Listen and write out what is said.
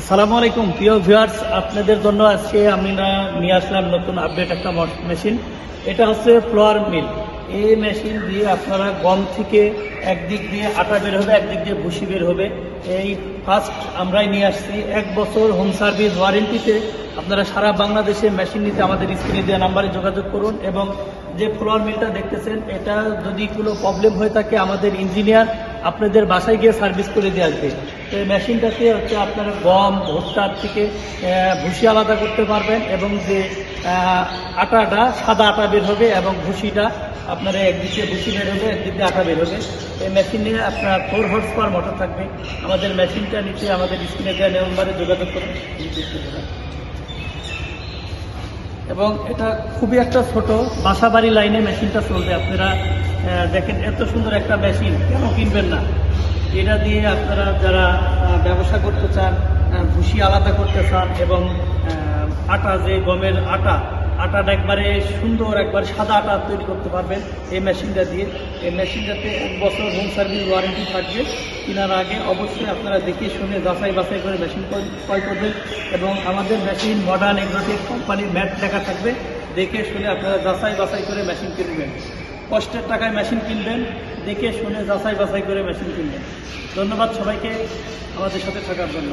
আসসালামু আলাইকুম, প্রিয় ভিউয়ার্স, আপনাদের জন্য আজকে আমি না নিয়ে আসলাম নতুন আপডেট একটা মেশিন। এটা হচ্ছে ফ্লোয়ার মিল। এই মেশিন দিয়ে আপনারা গম থেকে একদিক দিয়ে আটা বের হবে, একদিক দিয়ে ভুসি বের হবে। এই ফার্স্ট আমরাই নিয়ে আসছি। এক বছর হোম সার্ভিস ওয়ারেন্টিতে আপনারা সারা বাংলাদেশে মেশিন নিতে আমাদের স্ক্রিনে দেওয়া নাম্বারে যোগাযোগ করুন এবং যে ফ্লোয়ার মিলটা দেখতেছেন, এটা যদি কোনো প্রবলেম হয়ে থাকে আমাদের ইঞ্জিনিয়ার আপনাদের বাসায় গিয়ে সার্ভিস করে দিয়ে আসবে। তো এই মেশিনটাতে হচ্ছে আপনারা গম ভুট্টার থেকে ভুসি আলাদা করতে পারবেন এবং যে আটাটা, সাদা আটা বের হবে এবং ভুসিটা আপনার একদিকে ভুসি বের হবে, একদিকে আটা বের হবে। এই মেশিনে আপনার ফোর হর্স পাওয়ার মোটর থাকবে। আমাদের মেশিনটা নিচে আমাদের স্ক্রিনে দেওয়া নাম্বারে যোগাযোগ করুন। এবং এটা খুবই একটা ছোট বাসাবাড়ি লাইনে মেশিনটা চলবে। আপনারা দেখেন, এত সুন্দর একটা মেশিন, কেন কিনবেন না? এটা দিয়ে আপনারা যারা ব্যবসা করতে চান ভুসি আলাদা করতে চান এবং আটা, যে গমের আটা, আটাটা একবারে সুন্দর, একবার সাদা আটা তৈরি করতে পারবেন এই মেশিনটা দিয়ে। এই মেশিনটাতে এক বছর হোম সার্ভিস ওয়ারেন্টি থাকবে। কেনার আগে অবশ্যই আপনারা দেখে শুনে যাচাই বাছাই করে মেশিন ক্রয় করবেন এবং আমাদের মেশিন মডার্ন এগ্রোটেক কোম্পানির ম্যাট দেখা থাকবে। দেখে শুনে আপনারা যাচাই বাছাই করে মেশিন কিনবেন। কষ্টের টাকায় মেশিন কিনবেন, দেখে শুনে যাচাই বাছাই করে মেশিন কিনবেন। ধন্যবাদ সবাইকে আমাদের সাথে থাকার জন্য।